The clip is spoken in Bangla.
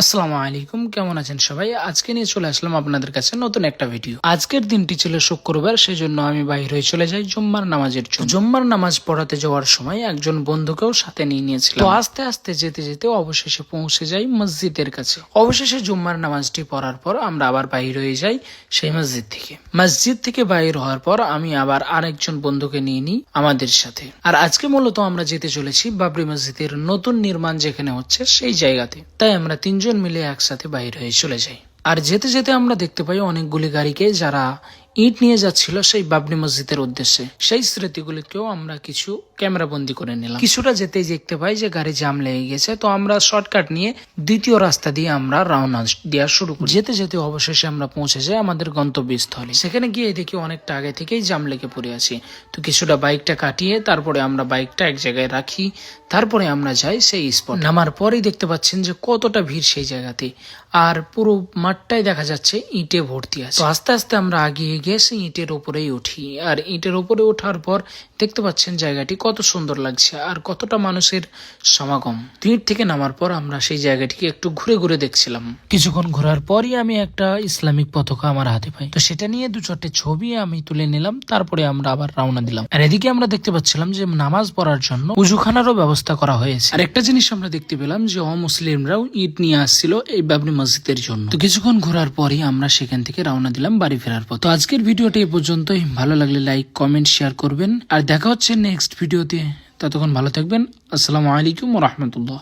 আসসালামু আলাইকুম, কেমন আছেন সবাই? আজকে নিয়ে চলে আসলাম আপনাদের কাছে নতুন একটা ভিডিও আজকের দিনটি ছিল শুক্রবার, সেজন্য আমি বাইরে হয়ে চলে যাই জুম্মার নামাজের জন্য। জুম্মার নামাজ পড়াতে যাওয়ার সময় একজন বন্ধুকেও সাথে নিয়ে নিয়েছিলাম। তো আস্তে আস্তে যেতে যেতে অবশেষে পৌঁছে যাই মসজিদের কাছে। অবশেষে জুম্মার নামাজটি পড়ার পর আমরা আবার বাইর হয়ে যাই সেই মসজিদ থেকে। মসজিদ থেকে বাইর হওয়ার পর আমি আবার আরেকজন বন্ধুকে নিয়ে নিই আমাদের সাথে। আর আজকে মূলত আমরা যেতে চলেছি বাবরি মসজিদের নতুন নির্মাণ যেখানে হচ্ছে সেই জায়গাতে। তাই আমরা তিনজন মিলে একসাথে বাইরে হয়ে চলে যায় আর যেতে যেতে আমরা দেখতে পাই অনেকগুলি গাড়িকে যারা ইট নিয়ে যাচ্ছিল সেই বাবরি মসজিদের উদ্দেশ্যে। সেই স্মৃতিগুলিকেও আমরা কিছু ক্যামেরা বন্দি করে নিলাম। কিছুটা যেতেই দেখতে পাই যে গাড়ি জাম লেগে গেছে, তো আমরা শর্টকাট নিয়ে দ্বিতীয় রাস্তা দিয়ে আমরা রওনা দেওয়া শুরু করি। যেতে যেতে অবশেষে আমরা পৌঁছে যাই আমাদের গন্তব্যস্থলে। সেখানে গিয়ে দেখি অনেকটা আগে থেকেই জাম লেগে পড়ে আছি। তো কিছুটা বাইকটা কাটিয়ে তারপরে আমরা বাইকটা এক জায়গায় রাখি, তারপরে আমরা যাই সেই স্পট। নামার পরেই দেখতে পাচ্ছেন যে কতটা ভিড় সেই জায়গাতে। আর পুরো মাঠটাই দেখা যাচ্ছে ইটে ভর্তি আছে। আস্তে আস্তে আমরা আগিয়ে সেই ইটের উপরেই উঠি। আর ইটের ওপরে ওঠার পর দেখতে পাচ্ছেন জায়গাটি কত সুন্দর লাগছে আর কতটা মানুষের সমাগম। ইট থেকে নামার পর আমরা সেই জায়গাটিকে একটু ঘুরে ঘুরে দেখছিলাম। কিছুক্ষণ ঘোরার পরই আমি একটা ইসলামিক পতাকা আমার হাতে পাই। তো সেটা নিয়ে দু চারটে ছবি আমি তুলে নিলাম, তারপরে আমরা আবার রওনা দিলাম। আর এদিকে আমরা দেখতে পাচ্ছিলাম যে নামাজ পড়ার জন্য উজুখানারও ব্যবস্থা করা হয়েছে। আর একটা জিনিস আমরা দেখতে পেলাম যে অমুসলিমরাও ইট নিয়ে আসছিল এই বাবরি মসজিদের জন্য। তো কিছুক্ষণ ঘোরার পরই আমরা সেখান থেকে রওনা দিলাম বাড়ি ফেরার পর তো আজকের ভিডিওটি এই পর্যন্তই। ভালো লাগলে লাইক কমেন্ট শেয়ার করবেন। আর দেখা হচ্ছে নেক্সট ভিডিওতে। ততক্ষণ ভালো থাকবেন। আসসালামু আলাইকুম রহমতুল্লাহ।